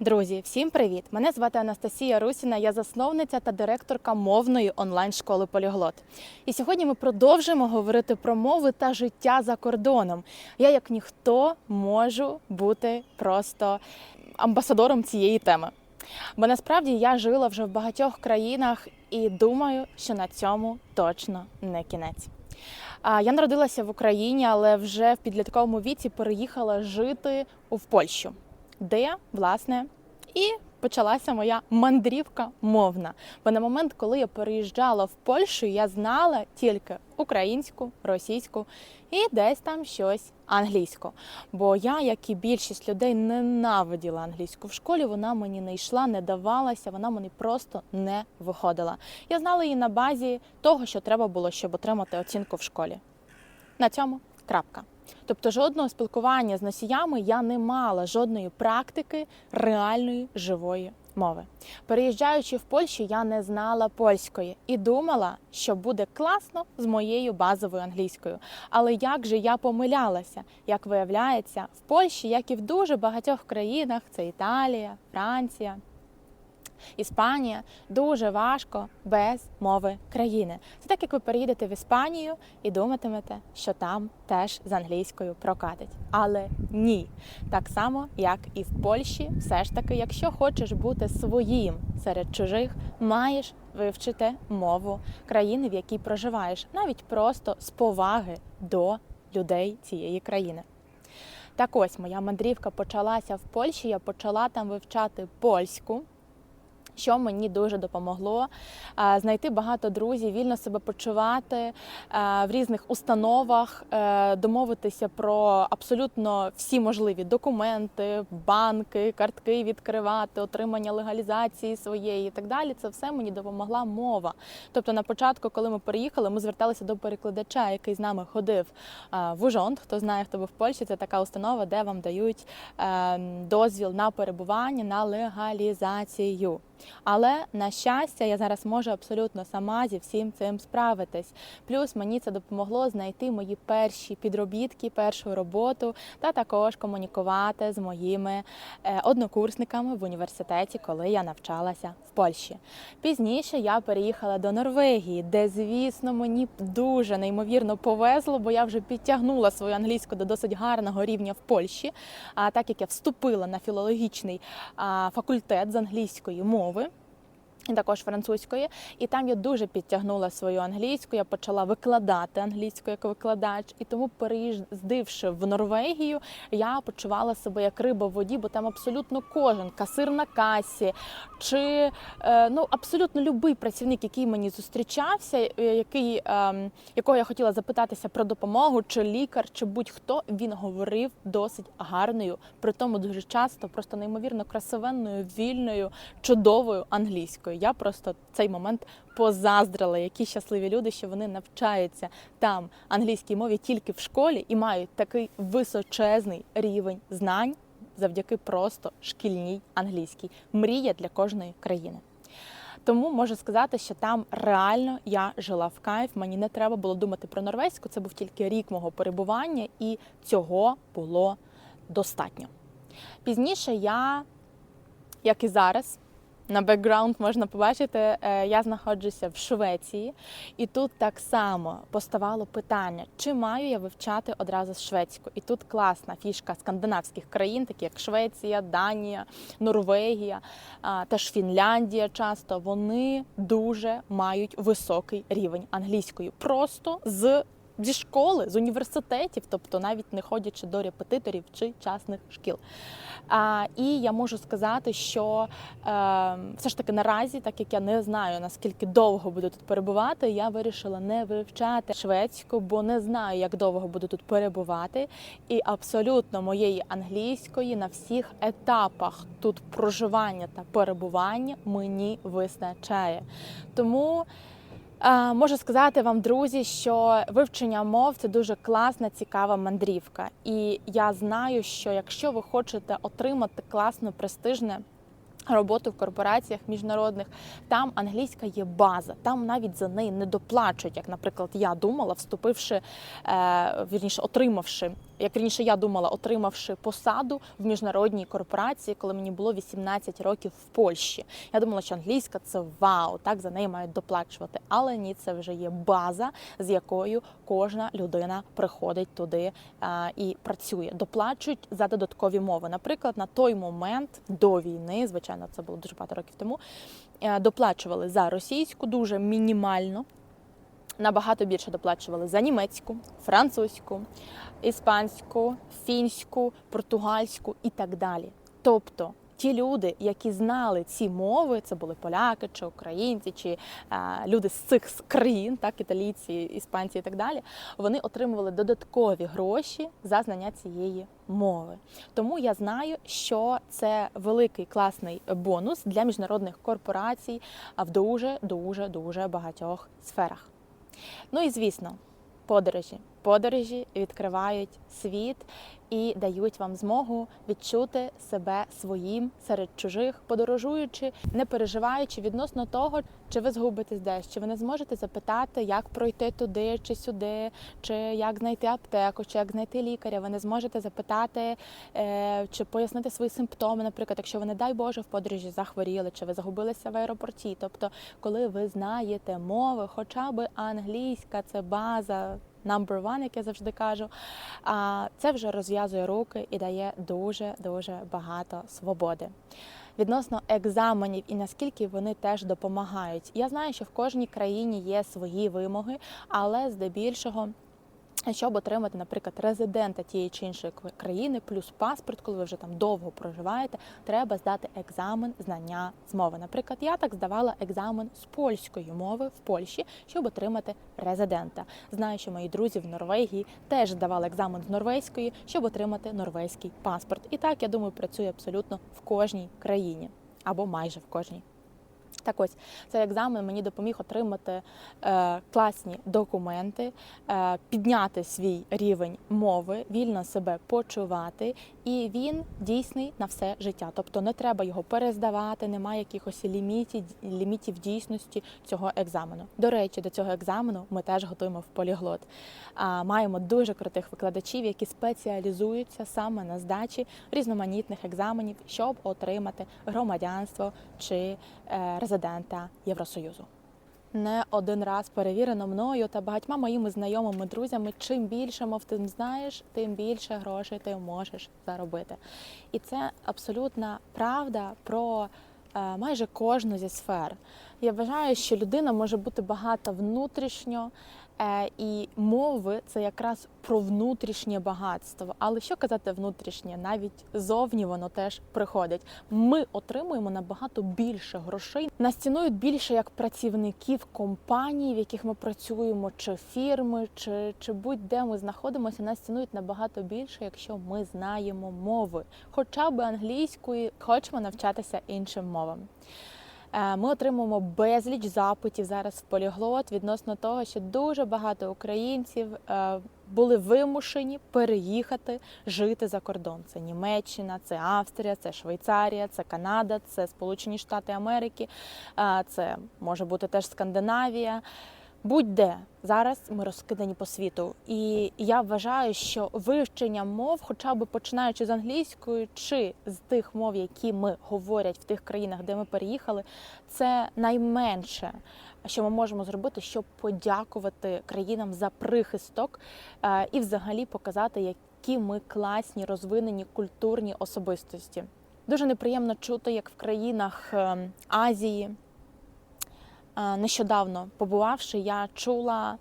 Друзі, всім привіт! Мене звати Анастасія Русіна, я засновниця та директорка мовної онлайн-школи Поліглот. І сьогодні ми продовжуємо говорити про мови та життя за кордоном. Я, як ніхто, можу бути просто амбасадором цієї теми. Бо насправді я жила вже в багатьох країнах і думаю, що на цьому точно не кінець. Я народилася в Україні, але вже в підлітковому віці переїхала жити в Польщу, де власне і почалася моя мандрівка мовна. Бо на момент, коли я переїжджала в Польщу, я знала тільки українську, російську і десь там щось англійську. Бо я, як і більшість людей, ненавиділа англійську в школі. Вона мені не йшла, не давалася, вона мені просто не виходила. Я знала її на базі того, що треба було, щоб отримати оцінку в школі. На цьому крапка. Тобто жодного спілкування з носіями я не мала жодної практики реальної живої мови. Переїжджаючи в Польщу, я не знала польської і думала, що буде класно з моєю базовою англійською. Але як же я помилялася? Як виявляється, в Польщі, як і в дуже багатьох країнах, це Італія, Франція. Іспанія дуже важко без мови країни. Це так, як ви переїдете в Іспанію і думатимете, що там теж з англійською прокатить. Але ні, так само, як і в Польщі, все ж таки, якщо хочеш бути своїм серед чужих, маєш вивчити мову країни, в якій проживаєш, навіть просто з поваги до людей цієї країни. Так ось моя мандрівка почалася в Польщі. Я почала там вивчати польську що мені дуже допомогло знайти багато друзів, вільно себе почувати в різних установах, е, домовитися про абсолютно всі можливі документи, банки, картки відкривати, отримання легалізації своєї і так далі. Це все мені допомогла мова. Тобто, на початку, коли ми переїхали, ми зверталися до перекладача, який з нами ходив в Ужонт. Хто знає, хто був в Польщі, це така установа, де вам дають ем, дозвіл на перебування на легалізацію. Але на щастя, я зараз можу абсолютно сама зі всім цим справитись. Плюс мені це допомогло знайти мої перші підробітки, першу роботу та також комунікувати з моїми е, однокурсниками в університеті, коли я навчалася в Польщі. Пізніше я переїхала до Норвегії, де, звісно, мені дуже неймовірно повезло, бо я вже підтягнула свою англійську до досить гарного рівня в Польщі. А так як я вступила на філологічний факультет з англійської мови основи і також французької, і там я дуже підтягнула свою англійську. Я почала викладати англійську як викладач, і тому, переїздивши в Норвегію, я почувала себе як риба в воді, бо там абсолютно кожен касир на касі, чи е, ну абсолютно любий працівник, який мені зустрічався, е, який ем, якого я хотіла запитатися про допомогу, чи лікар, чи будь-хто він говорив досить гарною, при тому дуже часто, просто неймовірно красивенною, вільною, чудовою англійською. Я просто цей момент позаздрила, які щасливі люди, що вони навчаються там англійській мові тільки в школі і мають такий височезний рівень знань завдяки просто шкільній англійській. Мрія для кожної країни. Тому можу сказати, що там реально я жила в кайф. Мені не треба було думати про норвезьку. Це був тільки рік мого перебування, і цього було достатньо. Пізніше я, як і зараз, на бекграунд можна побачити, е, я знаходжуся в Швеції, і тут так само поставало питання, чи маю я вивчати одразу шведську. І тут класна фішка скандинавських країн, такі як Швеція, Данія, Норвегія, теж Фінляндія. Часто вони дуже мають високий рівень англійської, просто з зі школи, з університетів, тобто навіть не ходячи до репетиторів чи частних шкіл. А, І я можу сказати, що е, все ж таки наразі, так як я не знаю наскільки довго буду тут перебувати, я вирішила не вивчати шведську, бо не знаю, як довго буду тут перебувати. І абсолютно моєї англійської на всіх етапах тут проживання та перебування мені вистачає. Тому. Можу сказати вам, друзі, що вивчення мов це дуже класна, цікава мандрівка. І я знаю, що якщо ви хочете отримати класну, престижне роботу в корпораціях міжнародних, там англійська є база, там навіть за неї не доплачують, як, наприклад, я думала, вступивши, е, вірніше, отримавши як раніше я думала, отримавши посаду в міжнародній корпорації, коли мені було 18 років в Польщі. Я думала, що англійська це вау, так за неї мають доплачувати. Але ні, це вже є база, з якою кожна людина приходить туди а, і працює. Доплачують за додаткові мови. Наприклад, на той момент до війни, звичайно, це було дуже багато років тому. е, Доплачували за російську дуже мінімально. Набагато більше доплачували за німецьку, французьку, іспанську, фінську, португальську і так далі. Тобто ті люди, які знали ці мови, це були поляки чи українці, чи е, люди з цих країн, так італійці, іспанці і так далі, вони отримували додаткові гроші за знання цієї мови. Тому я знаю, що це великий класний бонус для міжнародних корпорацій в дуже дуже дуже багатьох сферах. Ну і звісно, подорожі. Подорожі відкривають світ і дають вам змогу відчути себе своїм серед чужих, подорожуючи, не переживаючи відносно того, чи ви згубитесь десь, чи ви не зможете запитати, як пройти туди чи сюди, чи як знайти аптеку, чи як знайти лікаря. Ви не зможете запитати е, чи пояснити свої симптоми, наприклад, якщо ви, не дай Боже, в подорожі захворіли, чи ви загубилися в аеропорті. Тобто, коли ви знаєте мови, хоча б англійська, це база. Number one, як я завжди кажу, це вже розв'язує руки і дає дуже дуже багато свободи. Відносно екзаменів і наскільки вони теж допомагають. Я знаю, що в кожній країні є свої вимоги, але здебільшого. Щоб отримати, наприклад, резидента тієї чи іншої країни, плюс паспорт, коли ви вже там довго проживаєте, треба здати екзамен знання з мови. Наприклад, я так здавала екзамен з польської мови в Польщі, щоб отримати резидента. Знаю, що мої друзі в Норвегії теж здавали екзамен з норвезької, щоб отримати норвезький паспорт. І так я думаю, працює абсолютно в кожній країні або майже в кожній. Так ось цей екзамен мені допоміг отримати е, класні документи, е, підняти свій рівень мови, вільно себе почувати, і він дійсний на все життя. Тобто не треба його перездавати, немає якихось лімітів, лімітів дійсності цього екзамену. До речі, до цього екзамену ми теж готуємо в поліглот. А, маємо дуже крутих викладачів, які спеціалізуються саме на здачі різноманітних екзаменів, щоб отримати громадянство чи е, резидента Євросоюзу. Не один раз перевірено мною та багатьма моїми знайомими друзями. Чим більше мов ти знаєш, тим більше грошей ти можеш заробити. І це абсолютна правда про е, майже кожну зі сфер. Я вважаю, що людина може бути багата внутрішньо, і мови це якраз про внутрішнє багатство. Але що казати внутрішнє? Навіть зовні воно теж приходить. Ми отримуємо набагато більше грошей. Нас цінують більше як працівників компаній, в яких ми працюємо, чи фірми, чи, чи будь-де ми знаходимося. Нас цінують набагато більше, якщо ми знаємо мови, хоча б англійської, хочемо навчатися іншим мовам. Е, Ми отримуємо безліч запитів зараз в поліглот відносно того, що дуже багато українців е, були вимушені переїхати жити за кордон. Це Німеччина, це Австрія, це Швейцарія, це Канада, це Сполучені Штати Америки, е, це може бути теж Скандинавія. Будь-де зараз ми розкидані по світу, і я вважаю, що вивчення мов, хоча б починаючи з англійської чи з тих мов, які ми говорять в тих країнах, де ми переїхали, це найменше, що ми можемо зробити, щоб подякувати країнам за прихисток е, і, взагалі, показати, які ми класні, розвинені культурні особистості. Дуже неприємно чути, як в країнах е, Азії. Е, Нещодавно побувавши, я чула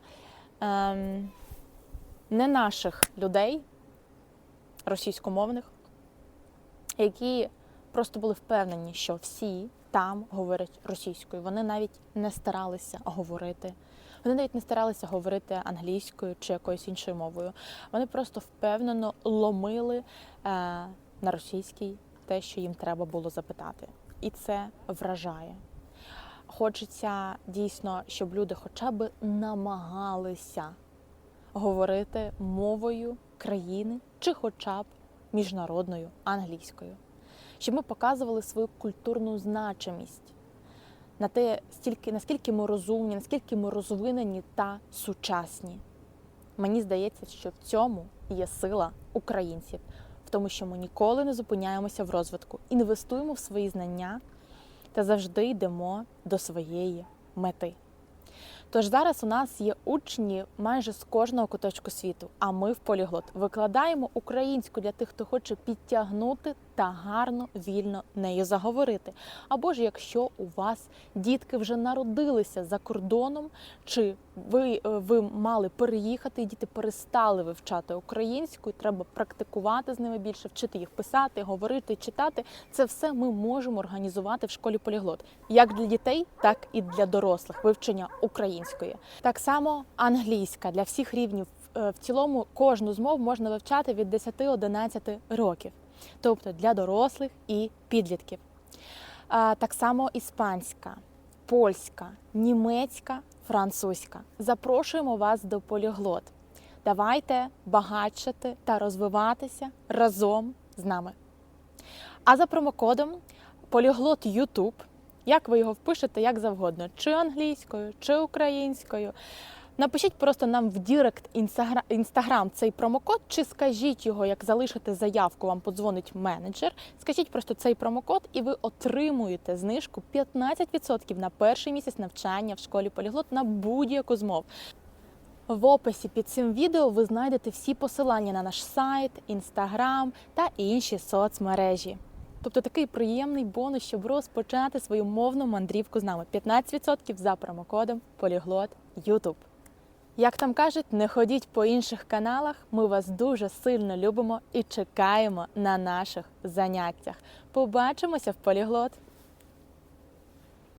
ем, не наших людей російськомовних, які просто були впевнені, що всі там говорять російською. Вони навіть не старалися говорити. Вони навіть не старалися говорити англійською чи якоюсь іншою мовою. Вони просто впевнено ломили е, на російській те, що їм треба було запитати. І це вражає. Хочеться дійсно, щоб люди хоча б намагалися говорити мовою країни чи хоча б міжнародною англійською, щоб ми показували свою культурну значимість на те, стільки, наскільки ми розумні, наскільки ми розвинені та сучасні. Мені здається, що в цьому є сила українців, в тому, що ми ніколи не зупиняємося в розвитку, інвестуємо в свої знання та завжди йдемо до своєї мети. Тож зараз у нас є учні майже з кожного куточку світу, а ми в поліглот викладаємо українську для тих, хто хоче підтягнути та гарно, вільно нею заговорити. Або ж якщо у вас дітки вже народилися за кордоном, чи ви, е, ви мали переїхати, і діти перестали вивчати українську, і треба практикувати з ними більше, вчити їх писати, говорити, читати. Це все ми можемо організувати в школі поліглот, як для дітей, так і для дорослих вивчення української. Так само англійська для всіх рівнів. Е, В цілому кожну з мов можна вивчати від 10-11 років, тобто для дорослих і підлітків. Так само іспанська, польська, німецька, французька. Запрошуємо вас до поліглот. Давайте багатшати та розвиватися разом з нами. А за промокодом поліглот YouTube, як ви його впишете, як завгодно, чи англійською, чи українською. Напишіть просто нам в Дірект інстаграм цей промокод, чи скажіть його, як залишите заявку, вам подзвонить менеджер. Скажіть просто цей промокод, і ви отримуєте знижку 15% на перший місяць навчання в школі поліглот на будь-яку з мов. В описі під цим відео ви знайдете всі посилання на наш сайт, інстаграм та інші соцмережі. Тобто такий приємний бонус, щоб розпочати свою мовну мандрівку з нами. 15% за промокодом Поліглот YouTube. Як там кажуть, не ходіть по інших каналах. Ми вас дуже сильно любимо і чекаємо на наших заняттях. Побачимося в поліглот!